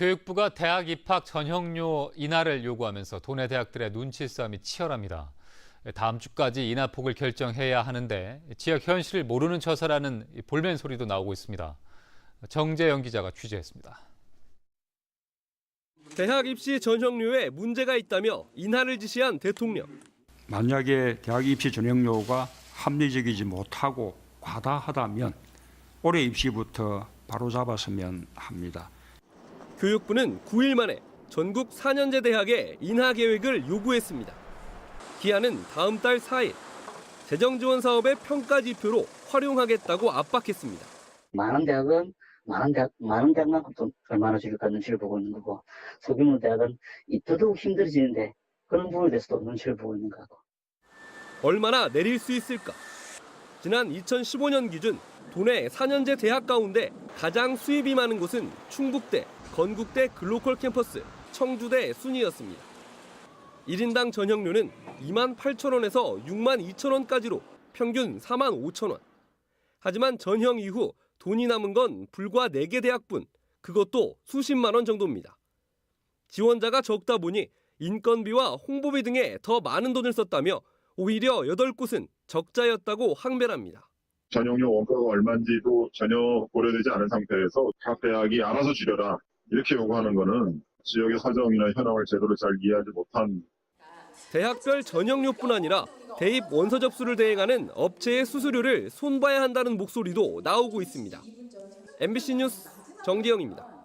교육부가 대학 입학 전형료 인하를 요구하면서 도내 대학들의 눈치 싸움이 치열합니다. 다음 주까지 인하폭을 결정해야 하는데 지역 현실을 모르는 처사라는 볼멘 소리도 나오고 있습니다. 정재영 기자가 취재했습니다. 대학 입시 전형료에 문제가 있다며 인하를 지시한 대통령. 만약에 대학 입시 전형료가 합리적이지 못하고 과다하다면 올해 입시부터 바로 잡았으면 합니다. 교육부는 9일 만에 전국 4년제 대학에 인하 계획을 요구했습니다. 기한은 다음 달 4일. 재정 지원 사업의 평가 지표로 활용하겠다고 압박했습니다. 많은 대학은 많은 대학 많은 대학만큼 돈 얼마나 줄까 눈치를 보고 있는 거고 소규모 대학은 이 더더욱 힘들어지는데 그런 부분에 대해서도 눈치를 보고 있는 거고 얼마나 내릴 수 있을까? 지난 2015년 기준 도내 4년제 대학 가운데 가장 수입이 많은 곳은 충북대, 건국대 글로컬 캠퍼스, 청주대 순이었습니다. 1인당 전형료는 2만 8천 원에서 6만 2천 원까지로 평균 4만 5천 원. 하지만 전형 이후 돈이 남은 건 불과 4개 대학뿐, 그것도 수십만 원 정도입니다. 지원자가 적다 보니 인건비와 홍보비 등에 더 많은 돈을 썼다며 오히려 8곳은 적자였다고 항변합니다. 전용료 원가가 얼마인지도 전혀 고려되지 않은 상태에서 각 대학이 알아서 줄여라 이렇게 요구하는 거는 지역의 사정이나 현황을 제대로 잘 이해하지 못한 대학별 전형료뿐 아니라 대입 원서 접수를 대행하는 업체의 수수료를 손봐야 한다는 목소리도 나오고 있습니다. MBC 뉴스 정기영입니다.